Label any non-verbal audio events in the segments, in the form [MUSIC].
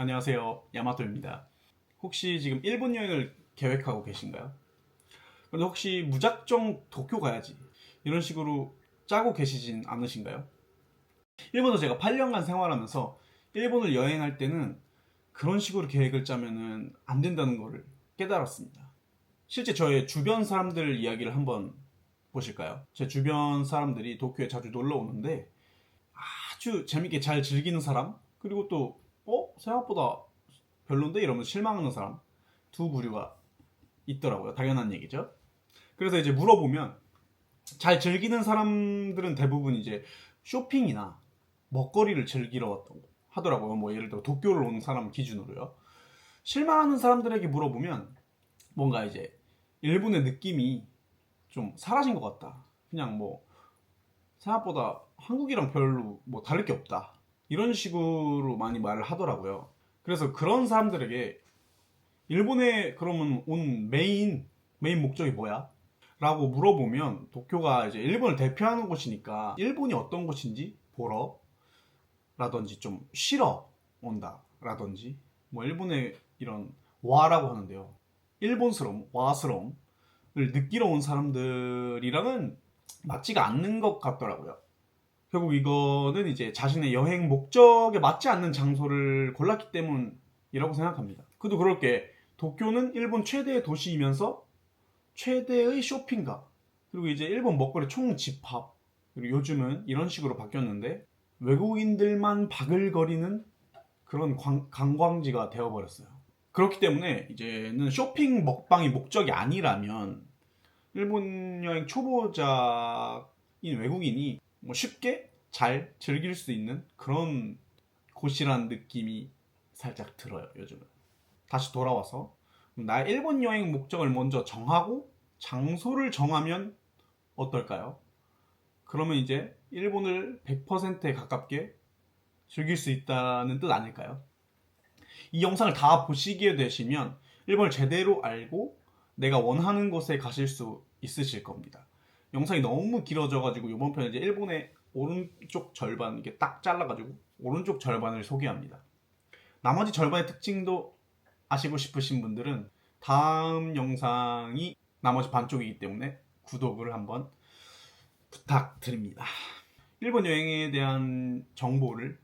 안녕하세요. 야마토입니다. 혹시 지금 일본 여행을 계획하고 계신가요? 근데 혹시 무작정 도쿄 가야지 이런 식으로 짜고 계시진 않으신가요? 일본에서 제가 8년간 생활하면서 일본을 여행할 때는 그런 식으로 계획을 짜면은 안 된다는 거를 깨달았습니다. 실제 저의 주변 사람들 이야기를 한번 보실까요? 제 주변 사람들이 도쿄에 자주 놀러 오는데 아주 재밌게 잘 즐기는 사람 그리고 또 어? 생각보다 별론데? 이러면서 실망하는 사람 두 부류가 있더라고요. 당연한 얘기죠. 그래서 이제 물어보면 잘 즐기는 사람들은 대부분 이제 쇼핑이나 먹거리를 즐기러 왔다고 하더라고요. 뭐 예를 들어 도쿄를 온 사람 기준으로요. 실망하는 사람들에게 물어보면 뭔가 이제 일본의 느낌이 좀 사라진 것 같다. 그냥 뭐 생각보다 한국이랑 별로 뭐 다를 게 없다. 이런 식으로 많이 말을 하더라고요. 그래서 그런 사람들에게 일본에 그러면 온 메인 메인 목적이 뭐야? 라고 물어보면 도쿄가 이제 일본을 대표하는 곳이니까 일본이 어떤 곳인지 보러 라든지 좀 쉬러 온다 라든지 뭐 일본의 이런 와라고 하는데요. 일본스러움, 와스러움을 느끼러 온 사람들이랑은 맞지가 않는 것 같더라고요. 결국 이거는 이제 자신의 여행 목적에 맞지 않는 장소를 골랐기 때문이라고 생각합니다. 그도 그럴 게 도쿄는 일본 최대의 도시이면서 최대의 쇼핑가 그리고 이제 일본 먹거리 총 집합 그리고 요즘은 이런 식으로 바뀌었는데 외국인들만 바글거리는 그런 관, 관광지가 되어버렸어요. 그렇기 때문에 이제는 쇼핑 먹방이 목적이 아니라면 일본 여행 초보자인 외국인이 뭐 쉽게 잘 즐길 수 있는 그런 곳이란 느낌이 살짝 들어요 요즘은 다시 돌아와서 나의 일본 여행 목적을 먼저 정하고 장소를 정하면 어떨까요? 그러면 이제 일본을 100%에 가깝게 즐길 수 있다는 뜻 아닐까요? 이 영상을 다 보시게 되시면 일본을 제대로 알고 내가 원하는 곳에 가실 수 있으실 겁니다. 영상이 너무 길어져가지고 이번 편에 이제 일본의 오른쪽 절반 이게 딱 잘라가지고 오른쪽 절반을 소개합니다. 나머지 절반의 특징도 아시고 싶으신 분들은 다음 영상이 나머지 반쪽이기 때문에 구독을 한번 부탁드립니다. 일본 여행에 대한 정보를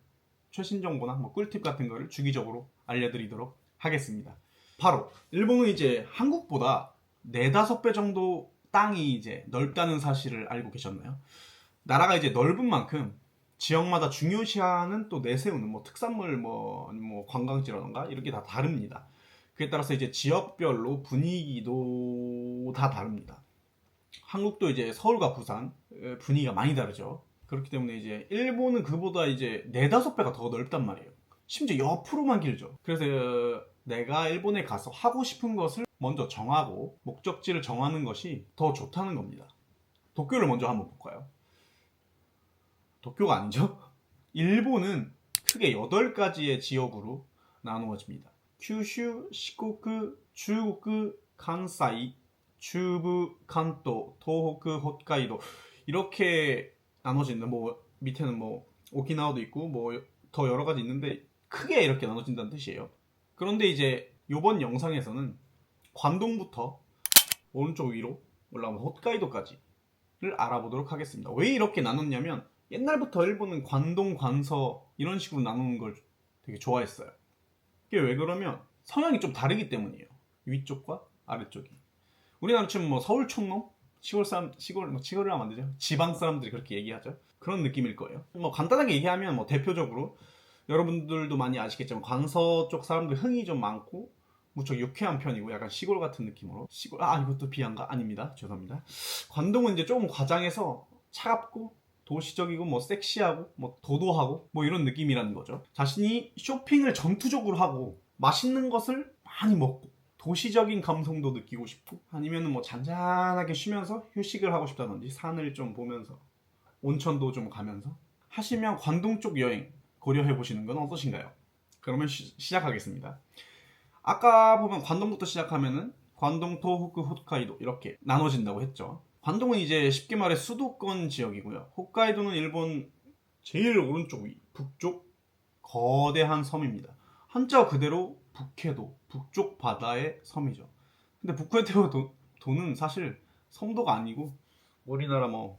최신 정보나 뭐 꿀팁 같은 거를 주기적으로 알려드리도록 하겠습니다. 바로 일본은 이제 한국보다 네다섯 배 정도 땅이 이제 넓다는 사실을 알고 계셨나요? 나라가 이제 넓은 만큼 지역마다 중요시하는 또 내세우는 뭐 특산물 뭐, 뭐 관광지라던가 이렇게 다 다릅니다. 그에 따라서 이제 지역별로 분위기도 다 다릅니다. 한국도 이제 서울과 부산 분위기가 많이 다르죠. 그렇기 때문에 이제 일본은 그보다 이제 네다섯 배가 더 넓단 말이에요. 심지어 옆으로만 길죠. 그래서 내가 일본에 가서 하고 싶은 것을 먼저 정하고 목적지를 정하는 것이 더 좋다는 겁니다. 도쿄를 먼저 한번 볼까요? 도쿄가 아니죠? [LAUGHS] 일본은 크게 8가지의 지역으로 나누어집니다. 큐슈, 시코쿠, 중국, 간사이, 중부, 간도, 도호쿠, 홋카이도 이렇게 나눠진다. 뭐 밑에는 뭐 오키나와도 있고 뭐 더 여러 가지 있는데 크게 이렇게 나눠진다는 뜻이에요. 그런데 이제 이번 영상에서는 관동부터 오른쪽 위로 올라오면 홋카이도까지를 알아보도록 하겠습니다. 왜 이렇게 나눴냐면 옛날부터 일본은 관동, 관서 이런 식으로 나누는 걸 되게 좋아했어요. 그게 왜 그러면 성향이 좀 다르기 때문이에요. 위쪽과 아래쪽이. 우리나라 치면 뭐 서울 촌놈, 시골 사람, 시골 뭐 시골을 하면 안 되죠. 지방 사람들이 그렇게 얘기하죠. 그런 느낌일 거예요. 뭐 간단하게 얘기하면 뭐 대표적으로 여러분들도 많이 아시겠지만 관서 쪽 사람들 흥이 좀 많고 무척 유쾌한 편이고 약간 시골 같은 느낌으로. 시골 아 이것도 비한가? 아닙니다. 죄송합니다. 관동은 이제 조금 과장해서 차갑고 도시적이고 뭐 섹시하고 뭐 도도하고 뭐 이런 느낌이라는 거죠. 자신이 쇼핑을 전투적으로 하고 맛있는 것을 많이 먹고 도시적인 감성도 느끼고 싶고 아니면 뭐 잔잔하게 쉬면서 휴식을 하고 싶다든지 산을 좀 보면서 온천도 좀 가면서 하시면 관동 쪽 여행 고려해 보시는 건 어떠신가요? 그러면 시, 시작하겠습니다. 아까 보면 관동부터 시작하면은 관동, 토호쿠, 홋카이도 이렇게 나눠진다고 했죠. 관동은 이제 쉽게 말해 수도권 지역이고요. 홋카이도는 일본 제일 오른쪽 위, 북쪽 거대한 섬입니다. 한자 그대로 북해도 북쪽 바다의 섬이죠. 근데 북해도 도, 도는 사실 섬도가 아니고 우리나라 뭐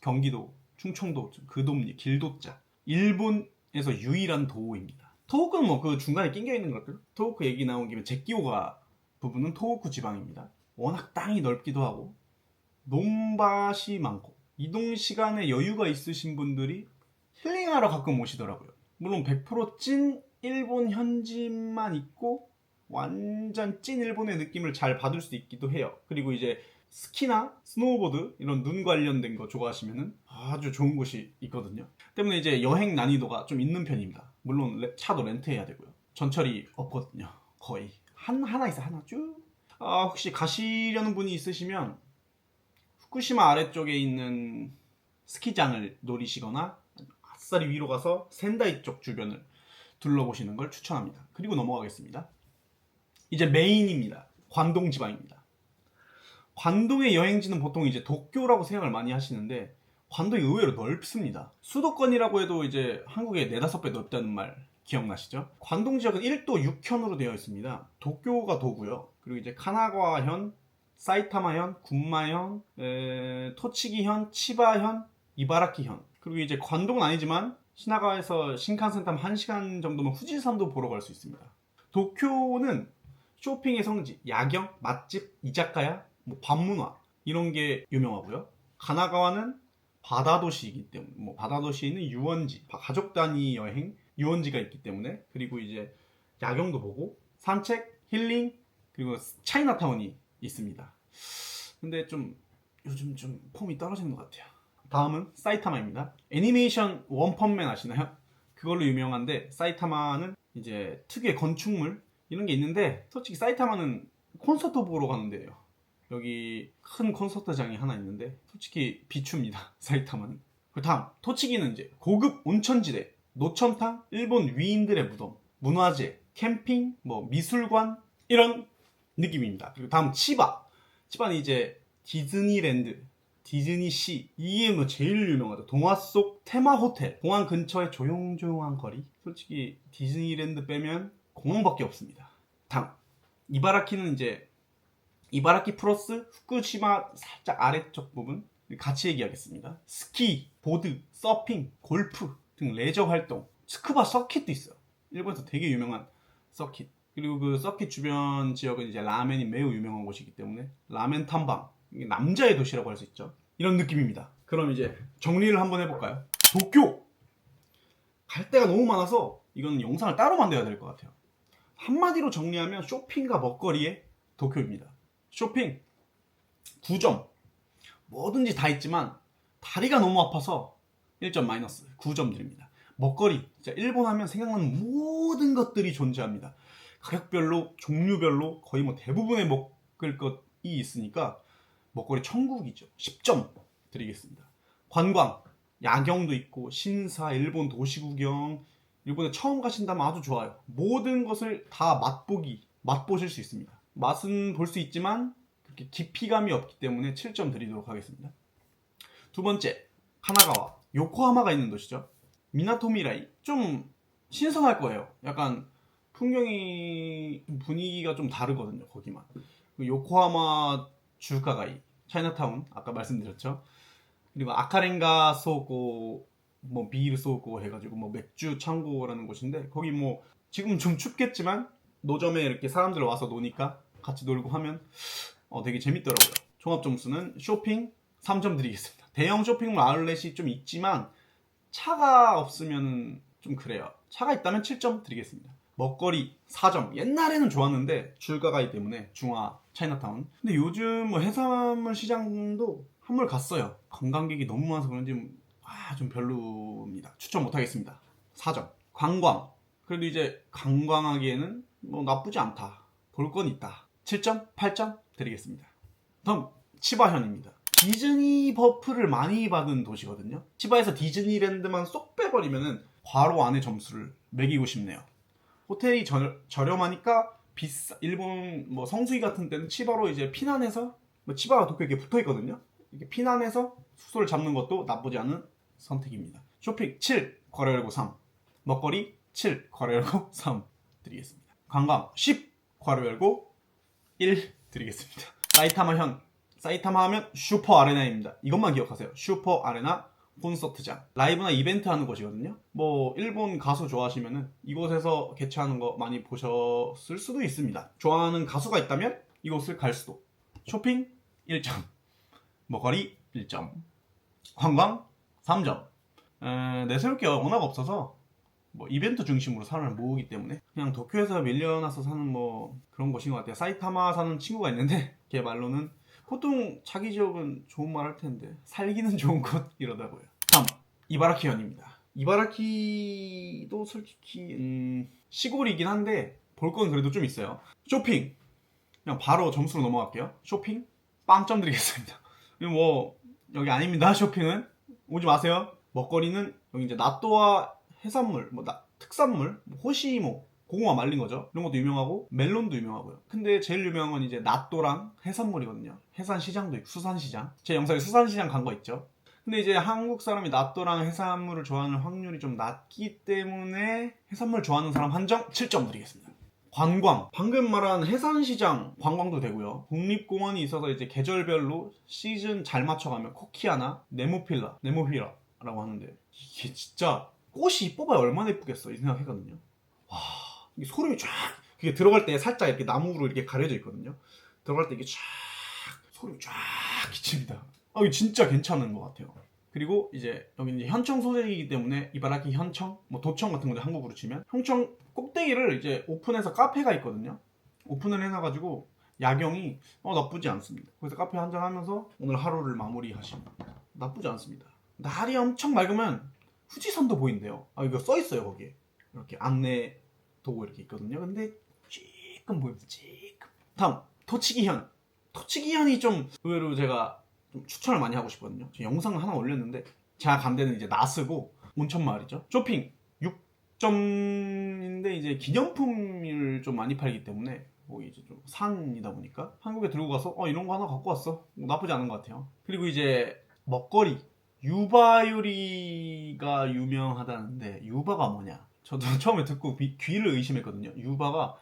경기도, 충청도, 그 도입니다. 길도자. 일본 에서 유일한 도입니다. 토호쿠는 뭐 그 중간에 낑겨 있는 것들. 토호쿠 얘기 나온 김에 제끼오가 부분은 토호쿠 지방입니다. 워낙 땅이 넓기도 하고 논밭이 많고 이동 시간에 여유가 있으신 분들이 힐링하러 가끔 오시더라고요. 물론 100%찐 일본 현지만 있고 완전 찐 일본의 느낌을 잘 받을 수 있기도 해요. 그리고 이제 스키나 스노우보드 이런 눈 관련된 거 좋아하시면은 아주 좋은 곳이 있거든요. 때문에 이제 여행 난이도가 좀 있는 편입니다. 물론 레- 차도 렌트해야 되고요. 전철이 없거든요. 거의 한 하나 있어 하나 쭉. 아 혹시 가시려는 분이 있으시면 후쿠시마 아래쪽에 있는 스키장을 노리시거나 아싸리 위로 가서 센다이 쪽 주변을 둘러보시는 걸 추천합니다. 그리고 넘어가겠습니다. 이제 메인입니다. 관동 지방입니다. 관동의 여행지는 보통 이제 도쿄라고 생각을 많이 하시는데 관동이 의외로 넓습니다. 수도권이라고 해도 이제 한국의 네다섯 배 넓다는 말 기억나시죠? 관동 지역은 1도 6현으로 되어 있습니다. 도쿄가 도고요. 그리고 이제 카나가와현, 사이타마현, 군마현, 에, 토치기현, 치바현, 이바라키현. 그리고 이제 관동은 아니지만 시나가에서 신칸센 타면 1시간 정도면 후지산도 보러 갈 수 있습니다. 도쿄는 쇼핑의 성지, 야경, 맛집, 이자카야, 뭐 밤문화 이런 게 유명하고요. 가나가와는 바다 도시이기 때문에 뭐 바다 도시에 있는 유원지, 가족 단위 여행 유원지가 있기 때문에 그리고 이제 야경도 보고 산책, 힐링 그리고 차이나타운이 있습니다. 근데 좀 요즘 좀 폼이 떨어지는 것 같아요. 다음은 사이타마입니다. 애니메이션 원펀맨 아시나요? 그걸로 유명한데 사이타마는 이제 특유의 건축물 이런 게 있는데 솔직히 사이타마는 콘서트 보러 가는데요. 여기 큰 콘서트장이 하나 있는데 솔직히 비추입니다. [LAUGHS] 사이타마는. 그 다음 토치기는 이제 고급 온천지대, 노천탕, 일본 위인들의 무덤, 문화재, 캠핑, 뭐 미술관 이런 느낌입니다. 그리고 다음 치바. 치바는 이제 디즈니랜드, 디즈니시 이게 뭐 제일 유명하죠. 동화 속 테마 호텔, 공항 근처의 조용조용한 거리. 솔직히 디즈니랜드 빼면 공항밖에 없습니다. 다음 이바라키는 이제 이바라키 플러스 후쿠시마 살짝 아래쪽 부분 같이 얘기하겠습니다. 스키, 보드, 서핑, 골프 등 레저 활동, 스쿠바 서킷도 있어요. 일본에서 되게 유명한 서킷. 그리고 그 서킷 주변 지역은 이제 라멘이 매우 유명한 곳이기 때문에 라멘 탐방, 남자의 도시라고 할 수 있죠. 이런 느낌입니다. 그럼 이제 정리를 한번 해볼까요? 도쿄! 갈 데가 너무 많아서 이건 영상을 따로 만들어야 될 것 같아요. 한마디로 정리하면 쇼핑과 먹거리의 도쿄입니다. 쇼핑 9점 뭐든지 다 있지만 다리가 너무 아파서 1점 마이너스 9점 드립니다. 먹거리 일본 하면 생각나는 모든 것들이 존재합니다. 가격별로 종류별로 거의 뭐 대부분의 먹을 것이 있으니까 먹거리 천국이죠. 10점 드리겠습니다. 관광 야경도 있고 신사 일본 도시 구경 일본에 처음 가신다면 아주 좋아요. 모든 것을 다 맛보기 맛보실 수 있습니다. 맛은 볼 수 있지만 그렇게 깊이감이 없기 때문에 7점 드리도록 하겠습니다. 두 번째, 하나가와 요코하마가 있는 도시죠. 미나토미라이 좀 신선할 거예요. 약간 풍경이 좀 분위기가 좀 다르거든요. 거기만. 그 요코하마 주가가이, 차이나타운 아까 말씀드렸죠. 그리고 아카렌가 소고 뭐 비일 소고 해가지고 뭐 맥주 창고라는 곳인데 거기 뭐 지금 좀 춥겠지만 노점에 이렇게 사람들 와서 노니까 같이 놀고 하면 어, 되게 재밌더라고요. 종합 점수는 쇼핑 3점 드리겠습니다. 대형 쇼핑몰 아울렛이 좀 있지만 차가 없으면 좀 그래요. 차가 있다면 7점 드리겠습니다. 먹거리 4점. 옛날에는 좋았는데 줄가가이 때문에 중화 차이나타운. 근데 요즘 뭐 해산물 시장도 한물 갔어요. 관광객이 너무 많아서 그런지 아, 좀 별로입니다. 추천 못 하겠습니다. 4점. 관광. 그래도 이제 관광하기에는 뭐 나쁘지 않다. 볼 건 있다. 7점, 8점 드리겠습니다. 다음 치바현입니다. 디즈니 버프를 많이 받은 도시거든요. 치바에서 디즈니랜드만 쏙 빼버리면은 바로 안에 점수를 매기고 싶네요. 호텔이 저, 저렴하니까 비싸 일본 뭐 성수기 같은 때는 치바로 이제 피난해서 뭐 치바가 도쿄에 붙어 있거든요. 이렇게 피난해서 숙소를 잡는 것도 나쁘지 않은 선택입니다. 쇼핑 7 거래열고 3 먹거리 7 거래열고 [LAUGHS] 3 드리겠습니다. 관광 10 괄호 열고 1 드리겠습니다. 사이타마 현 사이타마 하면 슈퍼 아레나입니다. 이것만 기억하세요. 슈퍼 아레나 콘서트장 라이브나 이벤트 하는 곳이거든요. 뭐 일본 가수 좋아하시면은 이곳에서 개최하는 거 많이 보셨을 수도 있습니다. 좋아하는 가수가 있다면 이곳을 갈 수도. 쇼핑 1점, 먹거리 1점, 관광 3점. 에, 내세울 게 워낙 없어서 뭐 이벤트 중심으로 사람을 모으기 때문에 그냥 도쿄에서 밀려나서 사는 뭐 그런 곳인 것 같아요. 사이타마 사는 친구가 있는데 [LAUGHS] 걔 말로는 보통 자기 지역은 좋은 말 할 텐데 살기는 [LAUGHS] 좋은 곳 이러다고요. 다음 이바라키현입니다. 이바라키도 솔직히 음, 시골이긴 한데 볼 건 그래도 좀 있어요. 쇼핑 그냥 바로 점수로 넘어갈게요. 쇼핑 빵점 드리겠습니다. [LAUGHS] 뭐 여기 아닙니다. 쇼핑은 오지 마세요. 먹거리는 여기 이제 나또와 해산물, 뭐 나- 특산물, 뭐 호시모, 고구마 말린 거죠. 이런 것도 유명하고 멜론도 유명하고요. 근데 제일 유명한 건 이제 나또랑 해산물이거든요. 해산시장도 있고 수산시장. 제 영상에 수산시장 간 거 있죠. 근데 이제 한국 사람이 나또랑 해산물을 좋아하는 확률이 좀 낮기 때문에 해산물 좋아하는 사람 한정 7점 드리겠습니다. 관광. 방금 말한 해산시장 관광도 되고요. 국립공원이 있어서 이제 계절별로 시즌 잘 맞춰가면 코키아나, 네모필라, 네모필라라고 하는데 이게 진짜 꽃이 뽑아야 얼마나 예쁘겠어 이 생각했거든요. 와 이게 소름이 쫙 이게 들어갈 때 살짝 이렇게 나무로 이렇게 가려져 있거든요. 들어갈 때 이게 쫙 소름이 쫙 끼칩니다. 아 이거 진짜 괜찮은 것 같아요. 그리고 이제 여기 이제 현청 소재이기 때문에 이바라키 현청, 뭐 도청 같은 건데 한국으로 치면 현청 꼭대기를 이제 오픈해서 카페가 있거든요. 오픈을 해놔가지고 야경이 어, 나쁘지 않습니다. 그래서 카페 한잔 하면서 오늘 하루를 마무리하시면 나쁘지 않습니다. 날이 엄청 맑으면 후지산도 보인대요. 아 이거 써 있어요 거기에 이렇게 안내 도구 이렇게 있거든요. 근데 찔끔 보입니다. 찔끔. 다음 토치기현. 토치기현이 좀 의외로 제가 좀 추천을 많이 하고 싶거든요. 저 영상을 하나 올렸는데 제가 간 데는 이제 나스고 온천 마을이죠. 쇼핑 6점인데 이제 기념품을 좀 많이 팔기 때문에 뭐 이제 좀 산이다 보니까 한국에 들고 가서 어 이런 거 하나 갖고 왔어 뭐 나쁘지 않은 것 같아요. 그리고 이제 먹거리 유바 요리가 유명하다는데 유바가 뭐냐? 저도 [LAUGHS] 처음에 듣고 귀, 귀를 의심했거든요. 유바가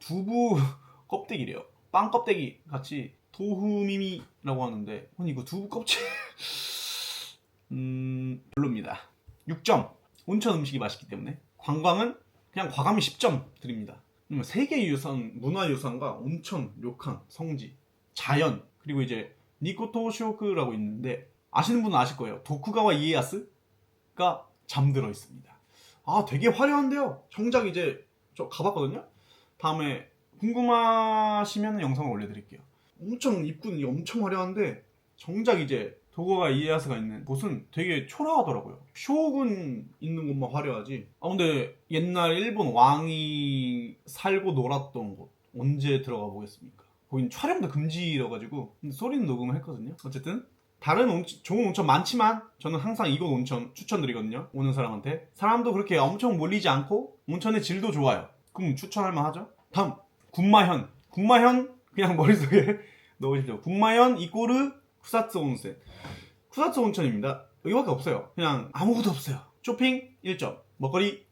두부 [LAUGHS] 껍데기래요. 빵 껍데기 같이 도후미미라고 하는데 아니 이거 두부 껍질 [LAUGHS] 음 별로입니다. 6점. 온천 음식이 맛있기 때문에 관광은 그냥 과감히 10점 드립니다. 음, 세계 유산, 문화유산과 온천, 료칸, 성지, 자연 그리고 이제 니코토쇼크라고 있는데 아시는 분은 아실 거예요. 도쿠가와 이에야스가 잠들어 있습니다. 아, 되게 화려한데요. 정작 이제 저 가봤거든요. 다음에 궁금하시면 영상을 올려드릴게요. 엄청 입구는 엄청 화려한데 정작 이제 도쿠가와 이에야스가 있는 곳은 되게 초라하더라고요. 쇼군 있는 곳만 화려하지. 아 근데 옛날 일본 왕이 살고 놀았던 곳 언제 들어가 보겠습니까? 거긴 촬영도 금지라 가지고 근데 소리는 녹음을 했거든요. 어쨌든 다른 온, 좋은 온천 많지만 저는 항상 이곳 온천 추천드리거든요. 오는 사람한테. 사람도 그렇게 엄청 몰리지 않고 온천의 질도 좋아요. 그럼 추천할 만하죠? 다음 군마현. 군마현 그냥 머릿속에 [LAUGHS] 넣으십시오. 군마현 이꼬르 쿠사츠 온센. 쿠사츠 온천입니다. 여기밖에 없어요. 그냥 아무것도 없어요. 쇼핑 1점. 먹거리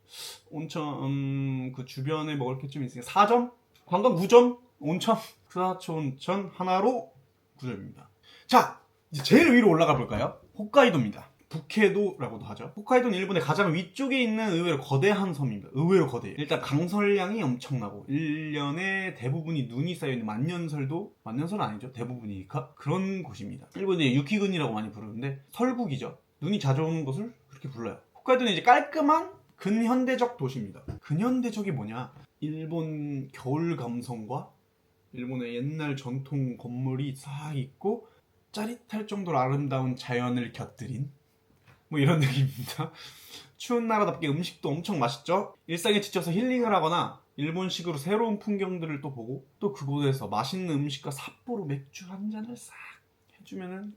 온천 음, 그 주변에 먹을 게 좀 있으니까 4점. 관광 9점. 온천 쿠사츠 온천 하나로 9점입니다. 자, 이제 제일 위로 올라가 볼까요? 홋카이도입니다. 북해도라고도 하죠. 홋카이도는 일본의 가장 위쪽에 있는 의외로 거대한 섬입니다. 의외로 거대해요. 일단 강설량이 엄청나고 1년에 대부분이 눈이 쌓여있는 만년설도 만년설은 아니죠. 대부분이니까 그런 곳입니다. 일본의 유키근이라고 많이 부르는데 설국이죠. 눈이 자주 오는 곳을 그렇게 불러요. 홋카이도는 이제 깔끔한 근현대적 도시입니다. 근현대적이 뭐냐? 일본 겨울 감성과 일본의 옛날 전통 건물이 싹 있고 짜릿할 정도로 아름다운 자연을 곁들인 뭐 이런 [LAUGHS] 느낌입니다. 추운 나라답게 음식도 엄청 맛있죠. 일상에 지쳐서 힐링을 하거나 일본식으로 새로운 풍경들을 또 보고 또 그곳에서 맛있는 음식과 삿포로 맥주 한 잔을 싹 해주면은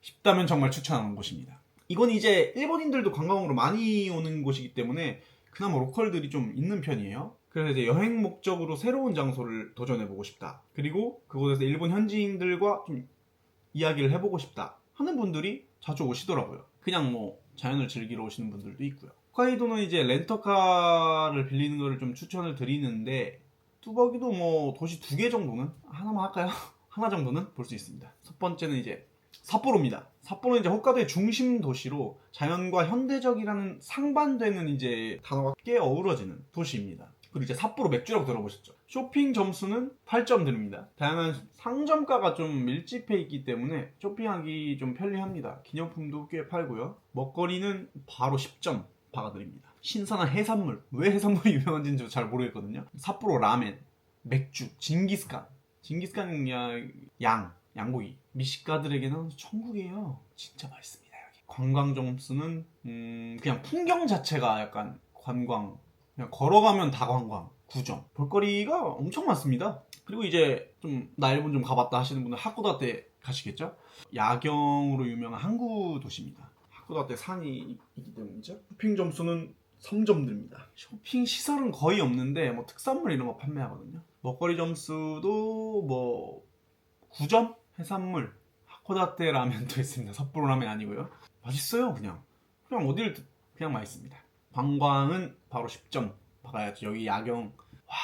싶다면 정말 추천하는 곳입니다. 이건 이제 일본인들도 관광으로 많이 오는 곳이기 때문에 그나마 로컬들이 좀 있는 편이에요. 그래서 이제 여행 목적으로 새로운 장소를 도전해보고 싶다. 그리고 그곳에서 일본 현지인들과 좀 이야기를 해보고 싶다 하는 분들이 자주 오시더라고요. 그냥 뭐 자연을 즐기러 오시는 분들도 있고요. 홋카이도는 이제 렌터카를 빌리는 거를 좀 추천을 드리는데 뚜벅이도 뭐 도시 두 개 정도는 하나만 할까요? [LAUGHS] 하나 정도는 볼 수 있습니다. 첫 번째는 이제 삿포로입니다. 삿포로는 이제 홋카이도의 중심 도시로 자연과 현대적이라는 상반되는 이제 단어가 꽤 어우러지는 도시입니다. 그리고 이제 삿포로 맥주라고 들어보셨죠? 쇼핑 점수는 8점 드립니다. 다양한 상점가가 좀 밀집해 있기 때문에 쇼핑하기 좀 편리합니다. 기념품도 꽤 팔고요. 먹거리는 바로 10점 박아드립니다. 신선한 해산물. 왜 해산물이 [LAUGHS] 유명한지는 잘 모르겠거든요. 삿포로 라멘, 맥주, 징기스칸. 징기스칸은 야- 양, 양고기. 미식가들에게는 천국이에요. 진짜 맛있습니다. 관광 점수는 음, 그냥 풍경 자체가 약간 관광. 그냥 걸어가면 다 관광. 9점. 볼거리가 엄청 많습니다. 그리고 이제 좀 나 일본 좀 가봤다 하시는 분은 하쿠다테 가시겠죠? 야경으로 유명한 항구 도시입니다. 하쿠다테 산이 있기 때문이죠. 쇼핑 점수는 3점 드립니다. 쇼핑 시설은 거의 없는데 뭐 특산물 이런 거 판매하거든요. 먹거리 점수도 뭐 9점? 해산물 하코다테 라면도 [LAUGHS] 있습니다. 삿포로 라면 아니고요. 맛있어요, 그냥. 그냥 어딜 드- 그냥 맛있습니다. 관광은 바로 10점 박아야죠. 여기 야경 와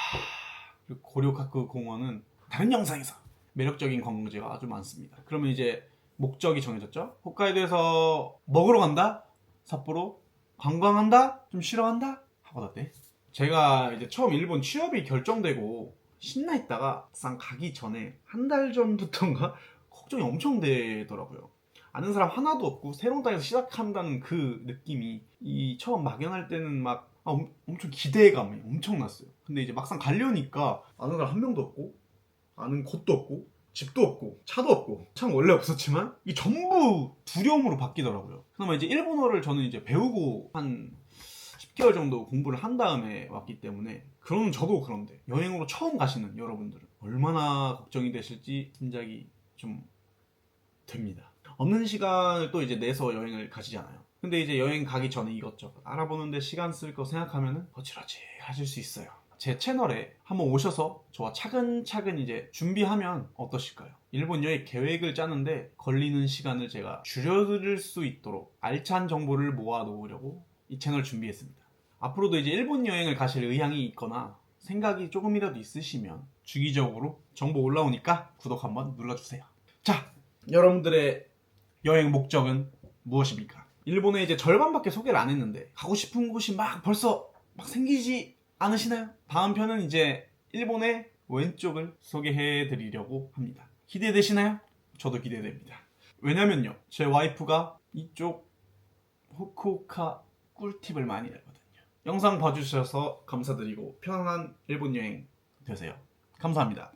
고려카크 공원은 다른 영상에서 매력적인 관광지가 아주 많습니다. 그러면 이제 목적이 정해졌죠. 홋카이도에서 먹으러 간다. 삿포로 관광한다. 좀 싫어한다. 하고다때. 제가 이제 처음 일본 취업이 결정되고 신나 있다가 막상 가기 전에 한 달 전부터인가 [LAUGHS] 걱정이 엄청 되더라고요. 아는 사람 하나도 없고 새로운 땅에서 시작한다는 그 느낌이 이 처음 막연할 때는 막 아, 엄, 엄청 기대감이 엄청났어요. 근데 이제 막상 가려니까 아는 사람 한 명도 없고 아는 곳도 없고 집도 없고 차도 없고 참 원래 없었지만 이 전부 두려움으로 바뀌더라고요. 그나마 이제 일본어를 저는 이제 배우고 한 10개월 정도 공부를 한 다음에 왔기 때문에 그런 저도 그런데 여행으로 처음 가시는 여러분들은 얼마나 걱정이 되실지 짐작이 좀 됩니다. 없는 시간을 또 이제 내서 여행을 가시잖아요. 근데 이제 여행 가기 전에 이것저것 알아보는데 시간 쓸 거 생각하면은 어찌러지 하실 수 있어요. 제 채널에 한번 오셔서 저와 차근차근 이제 준비하면 어떠실까요? 일본 여행 계획을 짜는데 걸리는 시간을 제가 줄여드릴 수 있도록 알찬 정보를 모아 놓으려고 이 채널 준비했습니다. 앞으로도 이제 일본 여행을 가실 의향이 있거나 생각이 조금이라도 있으시면 주기적으로 정보 올라오니까 구독 한번 눌러주세요. 자, 여러분들의 여행 목적은 무엇입니까? 일본에 이제 절반밖에 소개를 안 했는데 가고 싶은 곳이 막 벌써 막 생기지 않으시나요? 다음 편은 이제 일본의 왼쪽을 소개해 드리려고 합니다. 기대되시나요? 저도 기대됩니다. 왜냐면요. 제 와이프가 이쪽 후쿠오카 꿀팁을 많이 알거든요. 영상 봐주셔서 감사드리고 편안한 일본 여행 되세요. 감사합니다.